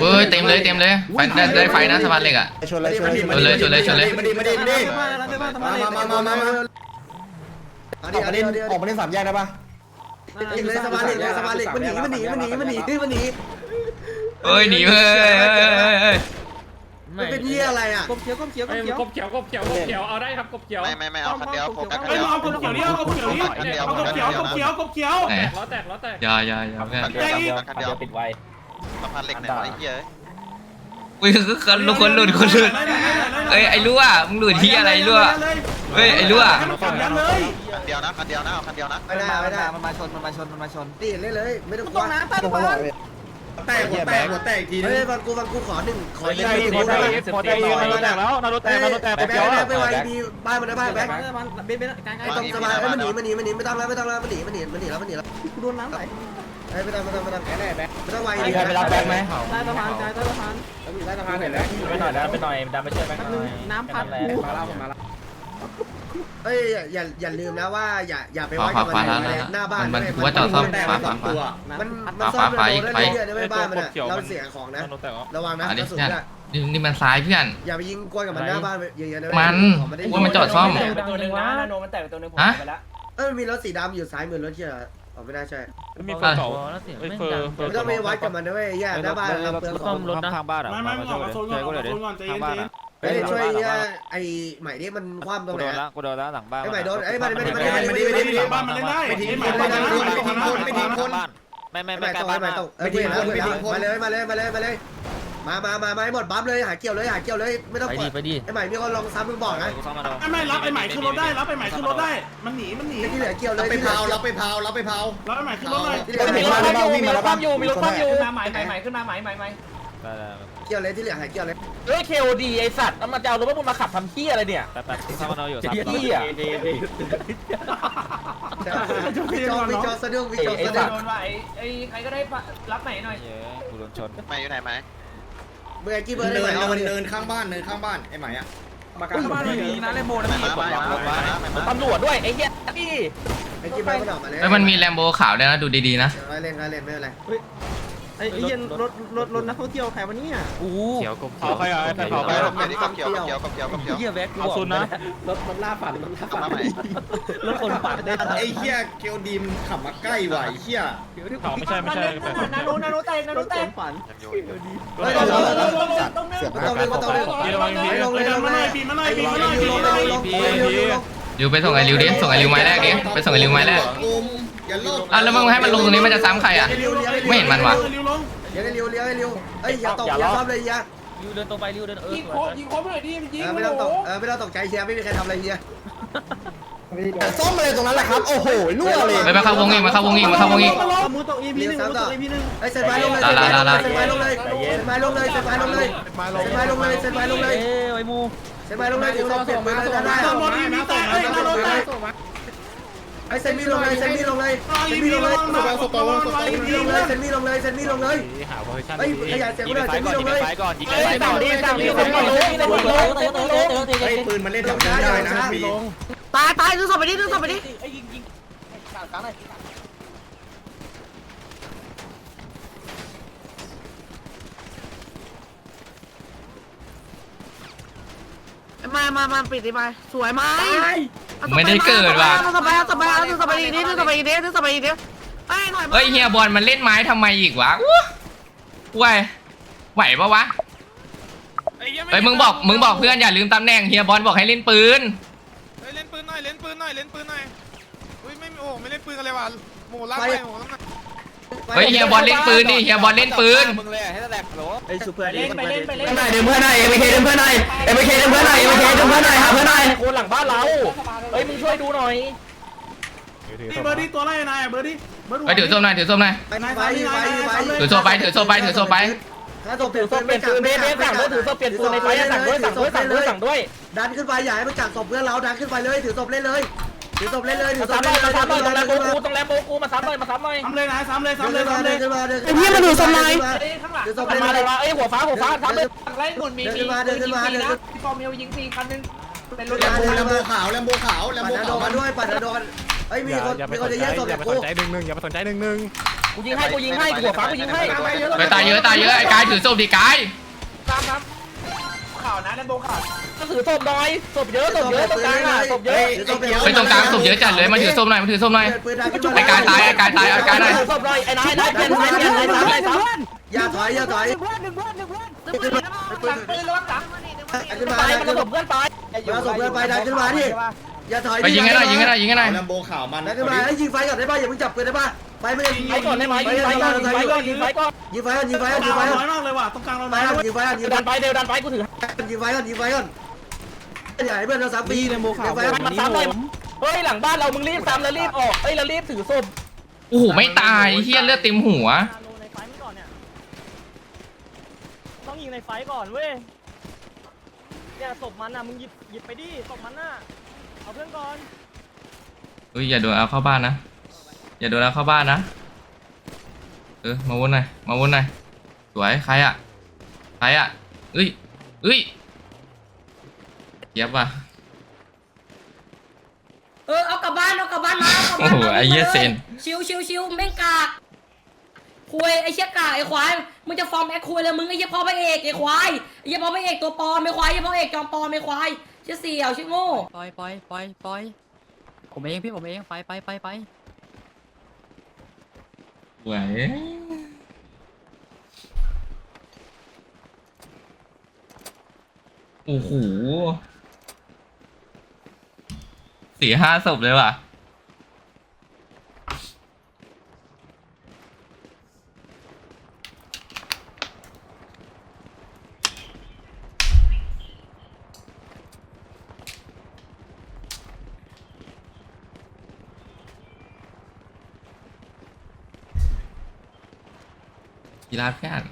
เฮ้ยเต็มเลยเต็มเลยไฟได้ได้ไฟนะสะพานเหล็กอะชนเลยชนเลยชนเลยชนเลยชนเลยมาดิมาดิมาดิมามามามามาออกมาเล่นออกมาเล่นสามแยกได้ปะเลยสะพานเหล็กเลยสะพานเหล็กมันหนีมันหนีมันหนีมันหนีมันหนีเอ้ยหนีเฮ้ยเฮ้ยเฮ้ยเฮ้ยเฮ้ยมันเป็นเหี้ยอะไรอะกบเขียวกบเขียวกบเอ้ยเขียวกบเขียวกบเขียวกบเขียวเอาได้ครับกบเขียวไม่ไม่ไม่เอาคันเดียวโฟกัสคันเอ้ยเดียวเอากบเขียวนี่เอากบเขียวนี่เอากบเขียวกบเขียวกบเขียวไหนล้อแตกล้อแตกอย่าอย่าอย่าเพื่อนคันเดียวคันเดียวปิดไว สะพานเหล็กไหนวะไอ้เหี้ยอุ้ยคือคนหลุดคนหลุดคนหลุดเอ้ยไอ้รั่วมึงหลุดที่อะไรรั่วเฮ้ยไอ้รั่วให้มันขับยันเลยคันเดียวนะคันเดียวนะเอาคันเดียวนะไม่ได้ไม่ได้มันมาชนมันมาชนมันมาชนตีเล่นเลยไม่ต้องกตลักวน้ำใต้สะพานแตกหัวแตกหัวแตกอีกทีนึเฮ้ยงฟังกูฟังกูขอหนึ่งขอหนึ่งหัวแตกหัวแตกนารุแตกแล้วนารุแตกนารุแตกแบงค์แบงค์ไปไวดีบ้านมันได้บ้านแบงค์สะพานเบนเบนกลางกลางไอ้ตรงสะพานมันหนีมันหนีมันหนีไม่ต้องแล้วไม่ต้องแล้วมันหนีมันหนีมันหนีแล้วมันหนีแล้วกูโดนน้ำไหล ไอ้ไม่ต้องไม่ต้องไม่ต้องไม่ต้องไวมีใครไปรับแบงค์ไหมใต้สะพานกลางใต้สะพานใต้สะพานเห็นแล้วไปหน่อยแล้วไปหน่อยดันไปช่วยแบงค์หน่อยน้ำพัดกูมาแล้วมาแล้วเอ้ยอย่าอย่าลืมนะว่าอย่าอย่าไปขวาไว้ขวากับขวามันแล้วหน้าบ้านมันกูว่าจอดซ่อมขวาขวาขวามันมันซ่อมโดนได้เรื่อยๆในบ้านมันอะเราเสียของนะนารุแตกระวังนะอันกนี้ระสุนเนี่ยอะนี่นี่มันซ้ายเพื่อนอย่าไปยิงกวนกับมันหน้าบ้านเยอะๆนะมันว่ามันจอดซ่อมตัวนึงนะนาโนมันแตกตัวนึงผมฮะไปแล้วเออมีรถสีดำอยู่ซ้ายมือรถเชี่ย อ๋อไม่น่าใช่มีเฟอร์เก่าเฮ้ยเฟอร์เฟอร์ไม่ต้องไปวัดกับมันนะเว้ยแย่หน้าบ้านเราเปลืองขซ่อองมรถนะทางบ้านอะไม่ไม่ไม่ออกมาโซนก่อนออกมาโซนก่อนใจเย็นใจเย็นเฮ้ยช่วยไอ้ใหม่นี่มันคว่ำตรงกูไหนโดนละกูโดนละหลังบ้านไอ้ใหม่โดนไอ้ใหม่ไม่ได้ไม่ไม่ได้ได้ไม่ไม่ได้ได้ไม่ได้บ้านมันเล่นได้ไม่ทิ้งไม่คนไม่ทิ้งคนไม่ทิ้งคนไม่ทิ้งคนบ้านไม่ไม่ไม่ไม่ไม่ใกล้ตกบ้านไม่ตกเออเพื่อนแล้วเพื่อนแล้วมาเลยมาเลยมาเลยมาเลย มามามามาให้หมดบัฟเลยหาเกี่ยวเลยหาเกี่ยวเลยไม่ต้องไปกดิดไปดิไอ้ใหม่มีคนลองซ้ำมึงบอกนะกูซ่อมมาโดนไม่ไม่รับไอ้ใหม่ขึ้นรถได้รับไอ้ใหม่ขึ้นรถได้ มันหนีมันหนีที่เหลือเกี่ยวเลรับยไปเผารับไปเผารับไปเผารับไอ้ใหม่ขึ้นรถหน่อยที่เหลือมีเกี่ยวรถคว่ำอยู่มีรถคว่ำอยู่มีรถคว่ำอยู่มาใหม่ใหม่ใหม่ขึ้นมาใหม่ใหม่ใหม่ได้ได้เกี่ยวเลยที่เหลือหาเกี่ยวเลยเฮ้ยเคโอดีไอสัตว์แล้วมันจะเอารถพวกมึงมาขับทำเหี้ยอะไรเนี่ยแป๊บแป๊บกูซ่อมมาโดนอยู่เหี้ยวิจอวิจอสะดุ้งวิจอไอ้สะสัดุ้ตงว์โดนว่าไอ้ไอ้ใครก็ได้รับไหนหน่อยเย้กูโดนชนไม่อยู่ไหนไหม เมื่อกี้เบอร์ได้เนิไหมนเอาเนินดิเนินข้างบ้านเนินข้างบ้านไอ้ใหม่อะมากันบ้านไม่มีนะเลโมนะไม่พี่มาไม่มาไม่มาตำรวจด้วยไอ้เหี้ยพี่ไอ้กี้เบอร์มันออกมาเลยเอ้ยมันมีแลมโบขาวด้วยนะดูดีๆนะเล่นเล่นไม่เป็นไร ไอ้เหี้ยรถรถรถนักท่องเที่ยวใครวะเนี่ย อู้เขียวกบเขียวใครอะใครเขีเผายวไปเขียวเขียวเขียวเขียวเขียวเขียว เหี้ยแบ็คกูเอาซุนนะ รถมันล่าฝันมันล่าเอามาใหม่ รถคนปัดได้ไอ้เหี้ยเกียวดีมขับมาใกล้ว่ะไอ้เหี้ยเผาไม่ใช่ไม่ใช่แปดนาโนนาโนแตกนาโนแตกฝันยังอยู่เฮ้ยลงลงลงลงตรงนึงตรงนึงเดี๋ยวมาอีกทีลงเลยลงมาหน่อยปีมาหน่อยปีมาหน่อยปีลงมาหน่อยลงปีลงลงลง ริวไปส่งไอ้ริวดิ ส่งไอ้ริวไม้แรกดิ ไปส่งไอ้ริวไม้แรกกุมอย่าโลภอะแล้วมึงให้มันลงตรงนี้มันจะซ้ำใครอะ ไม่เห็นมันว่ะเร็วลงเลี้ยงเลี้ยวเลี้ยงเลี้ยวเอ้ยอย่าตกอย่าซ้อมเลยเฮียริวเดินตรงไปริวเดินเออยิงโคยิงโคไปหน่อยดิยิงเออไม่ต้องตกเออไม่ต้องตกใจเฮียไม่มีใครทำอะไรเฮียซ่อมอะไรตรงนั้นแหละครับ โอ้โหรั่วเลยไปมาเข้าวงอีกมาเข้าวงอีกมาเข้าวงอีกมือตก EP หนึ่งมือตก EP หนึ่งไอ้เซนไม้ลงเลยเซนไม้ลงเลยเซนไม้ลงเลยเซนไม้ลงเลยเซนไม้ลงเลยเซนไม้ลงเลยเซนไม้ลงเลยเอ้ยไอ้มู เซนไม้ลงเลยเดี๋ยวเราเปลี่ยนปืนได้ได้ตำรวจอีมีแตกเฮ้ยนาโนแตกไอ้เซนมีลงเลยเซนมีลงเลยรอเซอีนมีมีลงระเลยวังนะระวังระวังเซนอีมีมีลงเลเลยยเซนมีลงเลยเซนมีลงเลยหาโพซิชั่นเฮ้ยขยายเสียงยิงกูไปเลยไฟเซนก่อนมียิลงงไปเลยไฟก่อนยิงไปไฟก่อนเฮ้ยสั่งดิสั่งดิสั่งดิสั่งดิสั่งดิสั่งดิเฮ้ยปืนมันเล่นแถวนี้ได้นะพี่ตายตายดูศพไปดิดูศพไปดิไอ้ยิงยิงกลางกลางหน่อย มามามาปิดดิไปสวยไหมไม่ได้เกิดว่ะดูศพไปดูศพไปดูศพไปอีกนิดดูศพไปอีกนิดดูศพไปอีกนิดไอ้หน่อยเฮ้ยเฮียบอลมันเล่นไม้ทำไมอีกวะอู้ว้ยไหวปะวะเฮ้ยมึงบอกมึงบอกเพื่อนอย่าลืมตำแหน่งเฮียบอลบอกให้เล่นปืน เฮ้ยเล่นปืนหน่อยเล่นปืนหน่อยเล่นปืนหน่อยอุ้ยไม่โอ้ไม่เล่นปืนกันเลยว่ะหมูรักไปหมูรัก เฮ้ยเฮียบอลเล่นปืนดิเฮียบอลเล่นปืนมึงเลยให้แตกโหลไอ้ซูเปอร์เล่นไปเล่นไปเล่นเพื่อนหน่อยดึงเพื่อนหน่อยเอ็มเคดึงเพื่อนหน่อยเอ็มเคดึงเพื่อนหน่อยเอ็มเคดึงเพื่อนหน่อยหาเพื่อนหน่อยคนหลังบ้านเราเฮ้ยมึงช่วยดูหน่อยนี่เบอร์ดี้ตัวไล่นายเบอร์ดี้เบอร์ไปถือส้มหน่อยถือส้มหน่อยไปไปไปไปถือโซ่ไปถือโซ่ไปถือโซ่ไปถ้าตกเปถืลี่ยอนศปืพนเปลี่ยนปืนเบสเบสสั่งด้วยถือศพเปลี่ยนปืนในไฟสั่งด้วยสั่งด้วยสั่งด้วยสั่งด้วยดันขึ้นไปอย่าให้มันกัดศพเพื่อนเราดันขึ้นไปเลยถือศพเล่นเลย ถือศพเล่นเลยถือมาศพซ้ำหเล่น่อนยเลยมาซ้ำหน่อยตรงแรมโบกูตรงแรมโบกูมาซ้ำหน่อยมาซ้ำหน่อยซ้ำเลยนะซ้ำเลยเดิซ้ำเลยนมาซ้ำเลเดิยนมาเดินไอ้เหี้ยมาดูสไลด์ข้างหลังถือศพมาเล่นเลเลยยว่าเอ้ยหัวฟ้าหัวฟ้าซ้ำเลยไล่หมุนมีมีปืนยิงฟรีนะพี่ปอมเอลยิงฟรีคันนึงเป็นรถแลมโบแลมโบขาวแลมโบขาวแลมปัดโบนาโดขาวมาด้วยปัดนาโดนเฮ้ยมีคนมีคนจะแย่งศพจากกูหนึ่งหนึ่งอย่าไปสนใจหนึ่งหนึ่งกูยิงให้กูยิงให้กูหัวฟ้ากูยิงให้ไปตายเยอะตายเยอะไอ้กายถือศพดิกายตามครับ ข่าวนะเล่นโบข่าวก็ถือศพหน่อยศพเยอะศพเยอะตรงกลางอะศพเยอะไปตรงกลางศพเยอะจัดเลยมาถือศพหน่อยมาถือศพหน่อยปืนดันขึ้นมาไอ้กายตายไอ้กายตายไอ้กายตายถือศพหน่อยไอ้นายนายเปลี่ยนนายเปลี่ยนนายสามนายสามอย่าถอยอย่าถอยหลังปืนระวังหลังดันขึ้นมาตายดันมันขึ้นศพเพื่อนตายมาส่งเพื่อนไปดันขึ้นมาดิอย่าถอยไปยิงให้หน่อยยิงให้หน่อยยิงให้หน่อยลำโบข่าวมันดันขึ้นมาให้ยิงไฟก่อนได้ป่ะอย่าเพิ่งจับปืนได้ป่ะ ไปไม่ได้ยิงไฟก่อนได้ไหมยิงไฟก่อนยิงไฟก่อนยิงไฟก่อนยิงไฟก่อนยิงไฟก่อนตรงยิงกไฟลางก่อนน้อยมากเลยว่ะตรงกลางเราไปน้อยก่อนยิงไฟก่อนยิงไฟดันไปเร็วดันไปกูถือยิงไฟก่อนยิงไฟก่อนอย่าให้เพื่อนเราสามปียิงไฟก่อนมาซ้ำเลยเฮ้ยหลังบ้านเรามึงรีบซ้ำแล้วรีบออกเฮ้ยแล้วรีบถือศพโอ้โหไม่ตายเฮียเลือดเต็มหัวในไฟก่อนเนี่ยต้องยิงในไฟก่อนเว้ยเนี่ยศพมันอะมึงหยิบหยิบไปดิศพมันน่ะเอาเพื่อนก่อนเฮ้ยอย่าโดนเอาเข้าบ้านนะ อย่าโดนเอาเข้าบ้านนะ เออ มาวนหน่อย มาวนหน่อย สวย ใครอะใครอะเอ้ยเอ้ยเย็บว่ะ เออเอากลับบ้านเอากลับบ้านมาโอ้โหไอ้เหี้ยเซนชิวชิวชิวแม่งกากคุยไอ้เชี่ยกากไอ้ควายมึงจะฟอร์มแอคคุยเลยมึงไอ้เหี้ยพ่อพระเอกไอ้ควายไอ้เหี้ยพ่อพระเอกตัวปลอมไอ้ควายไอ้เหี้ยพ่อพระเอกจอมปลอมไอ้ควายเชี่ยเสี่ยวเชี่ยโง่ ปล่อยปล่อยปล่อยปล่อยผมเองพี่ผมเองไปไปไปไป สวยโอ้โหสี่ห้าศพเลยว่ะ กีฬาเพื่อน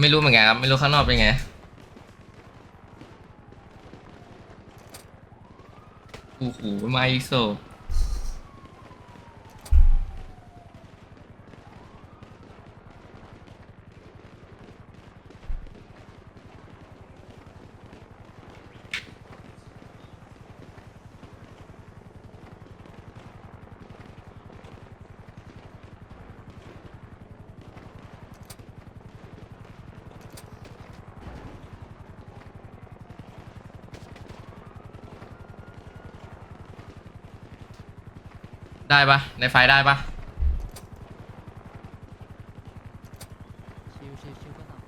ไม่รู้เหมือนกันครับ ไม่รู้ข้างนอกเป็นไง โอ้โห มาอีกโซ ได้ปะในไฟได้ปะชิวชิวชิวก็หนัก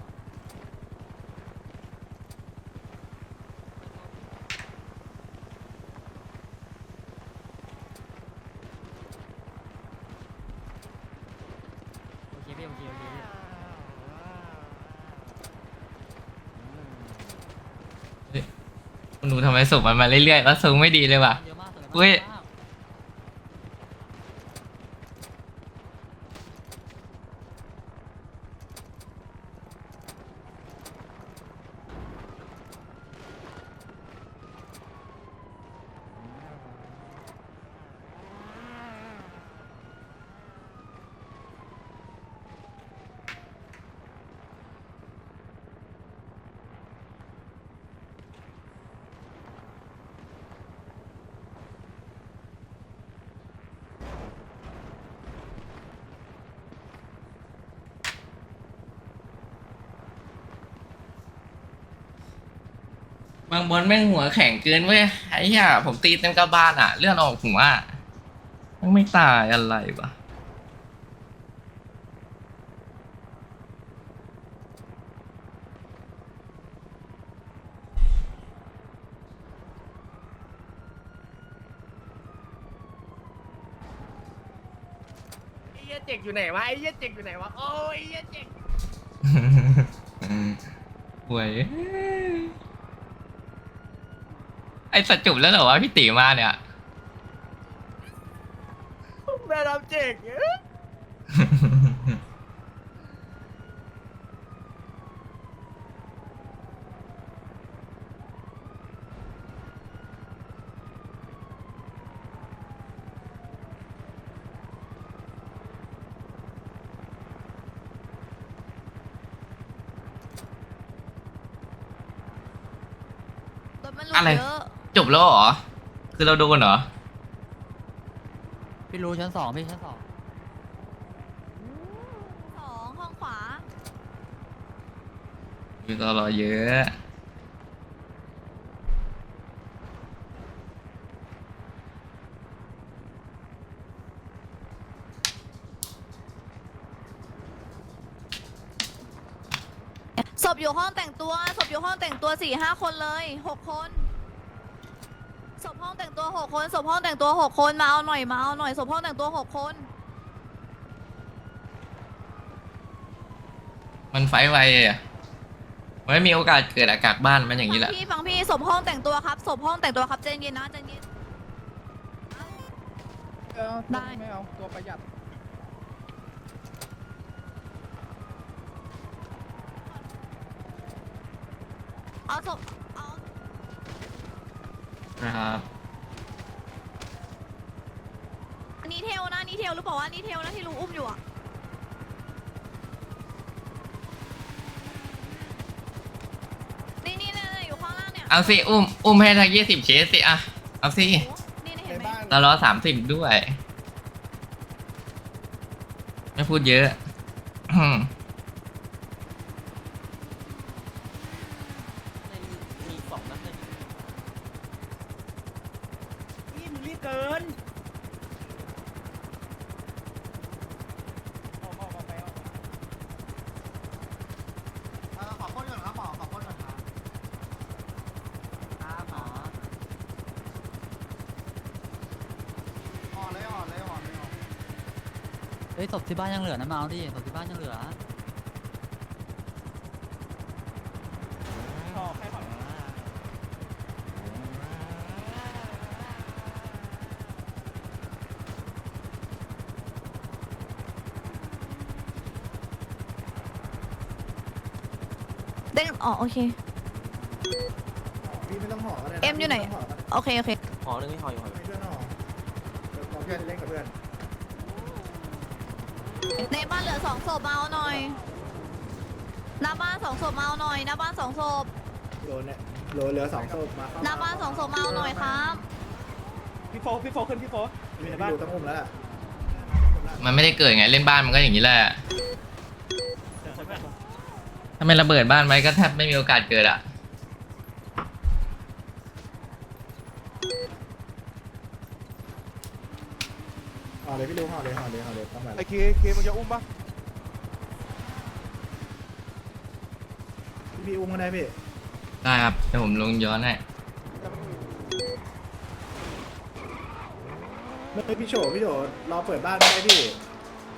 โอเคพี่โอเคโอเคพี่คุณหนูทำไมศพมันมาเรื่อยๆแล้วทรงไม่ดีเลยว่ะเยอะมากเลยเว้ย บางบนแม่งหัวแข็งเกินเว้ยไอ้เหี้ยผมตีเต็มกระบาลอะ เลื่อนออกหัวอะมันไม่ตายอะไรวะไอ้เหี้ยเจ็กอยู่ไหนวะไอ้เหี้ยเจ็กอยู่ไหนวะโอ้ยไอ้เหี้ยเจ็ก หวย ไอสัจจุบแล้วเหรอวะพี่ตีมาเนี่ย แม่น้ำเจ๊กรนหลุดอะไร เจบแล้วเหรอ คือเราโดนเหรอ พี่รู้ชั้นสองพี่ชั้นสองสองห้องขวา มีตลอเยอะ ศพอยู่ห้องแต่งตัว ศพอยู่ห้องแต่งตัวสี่ห้าคนเลยหกคนศพห้ องแต่งตัวหกคนศพห้องแต่งตัวหกคนมาเอาหน่อยมาเอาหน่อยศพห้องแต่งตัวหกคนมันไฟไวอะมันไม่มีโอกาสเกิดอากาศบ้านมันอย่างนี้แหฟัละงพี่ฟังพี่ศพห้องแต่งตัวครับศพห้องแต่งตัวครับใจเย็นนะใจเย็นได้ ไม่เอาตัวประหยัด เอาศพเอา นะครับ ลนะอันนี่เทลหรือเปล่าวะอันนี่เทลนะที่ลุงอุ้มอยู่อะนี่นี่นี่นี่อยู่ข้างล่างเนี่ยเอาสิอุ้มอุ้มให้ทางยี่สิบเคสสิอะเอาสิโอ้นี่นี่เห็นไหมตลอสามสิบด้วย ไม่พูดเยอะอืมมีสองนัดเลยพี่มึงรีบเกิน ขอพ้นก่อนครับหมอขอพ้นก่อนครับครับหมอห่อเลยห่อเลยห่อเลยห่อเฮ้ยศพที่บ้านยังเหลือนะมาเอาดิศพที่บ้านยังเหลือเด้งอ๋อโอเค พี่ไม่ต้องห่อก็ได้เอ็มอยู่ไหนโอเค โอเค หอหนึ่งไม่หออยู่หออยู่ให้เพื่อนห่อเดี๋ยวเราเพื่อนเล่นกับเพื่อน ในบ้านเหลือสองศพมาเอาหน่อยหน้าบ้านสองศพมาเอาหน่อยหน้าบ้านสองศพโดนเนี่ยโดนเหลือสองศพมาเข้หน้าบ้านสองศพมาเอาหน่อยครับพี่โฟพี่โฟขึ้นพี่โฟมีในบ้านต้องอุ้มแล้วล่ะมันไม่ได้เกิดไงเล่นบ้านมันก็อย่างนี้แหละ ถ้าไม่ระเบิดบ้านไว้ก็แทบไม่มีโอกาสเกิดอะ ห่อเลยพี่ดูห่อเลยห่อเลยห่อเลยต้องแบบไอ้เคเคมันจะอุ้มปะพี่พี่อุ้มก็ได้พี่ได้ครับเดี๋ยวผมลงย้อนให้ไม่พี่โฉพี่โฉรอเปิดบ้านไม่ได้พี่